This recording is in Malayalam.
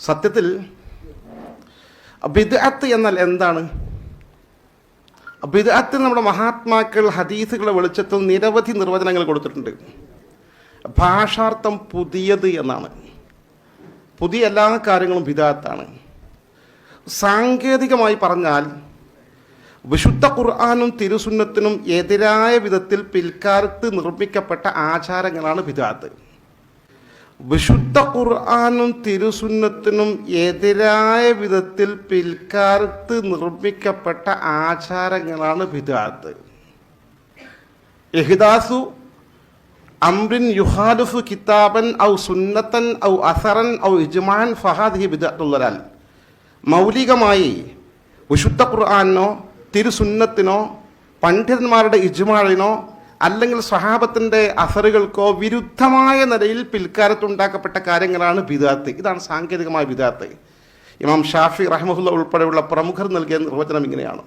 സത്യത്തിൽ ബിദ്അത്ത് എന്നാൽ എന്താണ്? അബിദ്അത്ത് നമ്മുടെ മഹാത്മാക്കൾ ഹദീസുകളുടെ വെളിച്ചത്തിൽ നിരവധി നിർവചനങ്ങൾ കൊടുത്തിട്ടുണ്ട്. ഭാഷാർത്ഥം പുതിയത് എന്നാണ്. പുതിയ എല്ലാ കാര്യങ്ങളും ബിദാത്താണ് സാങ്കേതികമായി പറഞ്ഞാൽ വിശുദ്ധ ഖുർആാനും തിരുസുന്നത്തിനും എതിരായ വിധത്തിൽ പിൽക്കാലത്ത് നിർമ്മിക്കപ്പെട്ട ആചാരങ്ങളാണ് ബിദാത്ത് വിശുദ്ധ ഖുർആാനും തിരുസുന്നത്തിനും എതിരായ വിധത്തിൽ പിൽക്കാലത്ത് നിർമ്മിക്കപ്പെട്ട ആചാരങ്ങളാണ് ബിദാത്ത്. എഹിദാസു അംറിൻ യുഹാദുഫു കിതാബൻ ഔ സുന്നത്തൻ ഔ അസറൻ ഔ ഇജ്മാൻ ഫഹാദ് ഹി ബിദാത്തുള്ളരാൽ മൗലികമായി വിശുദ്ധ ഖുർആാനോ തിരുസുന്നത്തിനോ പണ്ഡിതന്മാരുടെ ഇജ്മാളിനോ അല്ലെങ്കിൽ സ്വഹാബത്തിന്റെ അസറുകൾക്കോ വിരുദ്ധമായ നിലയിൽ പിൽക്കാലത്തുണ്ടാക്കപ്പെട്ട കാര്യങ്ങളാണ് വിദാത്ത് ഇതാണ് സാങ്കേതികമായ വിദാത്ത് ഇമാം ഷാഫി റഹ്മുല്ല ഉൾപ്പെടെയുള്ള പ്രമുഖർ നൽകിയ നിർവചനം ഇങ്ങനെയാണ്.